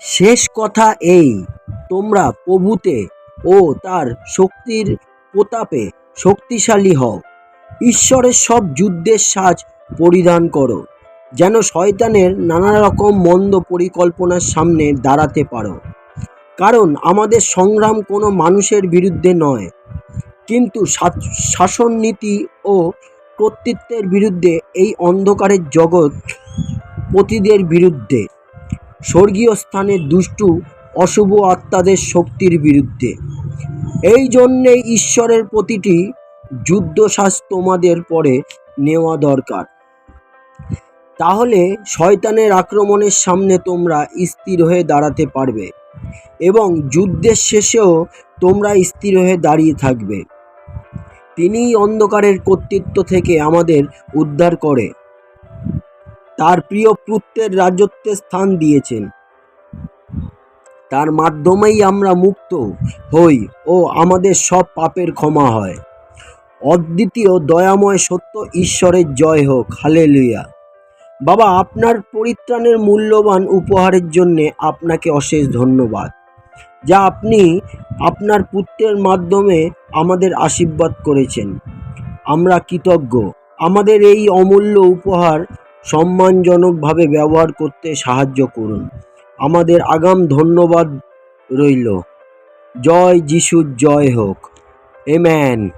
শেষ কথা এই, তোমরা প্রভুতে ও তার শক্তির প্রতাপে শক্তিশালী হও। ঈশ্বরের সব যুদ্ধের সাজ পরিধান করো, যেন শয়তানের নানা রকম মন্দ পরিকল্পনার সামনে দাঁড়াতে পারো। কারণ আমাদের সংগ্রাম কোনো মানুষের বিরুদ্ধে নয়, কিন্তু শাসন নীতি ও কর্তৃত্বের বিরুদ্ধে এই অন্ধকারের জগৎ পতিদের বিরুদ্ধে। স্বর্গীয় স্থানে দুষ্টু, অশুভ আত্মাদের শক্তির বিরুদ্ধে। এই জন্যে ঈশ্বরের প্রতিটি যুদ্ধশ্বাস তোমাদের পরে নেওয়া দরকার। তাহলে শয়তানের আক্রমণের সামনে তোমরা স্থির হয়ে দাঁড়াতে পারবে এবং যুদ্ধের শেষেও তোমরা স্থির হয়ে দাঁড়িয়ে থাকবে। তিনিই অন্ধকারের কর্তৃত্ব থেকে আমাদের উদ্ধার করে। তার প্রিয় পুত্রের রাজত্বে স্থান দিয়েছেন। তার মাধ্যমেই আমরা মুক্ত হই ও আমাদের সব পাপের ক্ষমা হয়। অদ্বিতীয় দয়াময় সত্য ঈশ্বরের জয় হোক। হালেলুয়া। বাবা, আপনার পরিত্রাণের মূল্যবান উপহারের জন্যে আপনাকে অশেষ ধন্যবাদ, যা আপনি আপনার পুত্রের মাধ্যমে আমাদের আশীর্বাদ করেছেন। আমরা কৃতজ্ঞ। আমাদের এই অমূল্য উপহার সম্মানজনকভাবে ব্যবহার করতে সাহায্য করুন। আমাদের আগাম ধন্যবাদ রইল। জয় যিশুর জয় হোক। এম্যান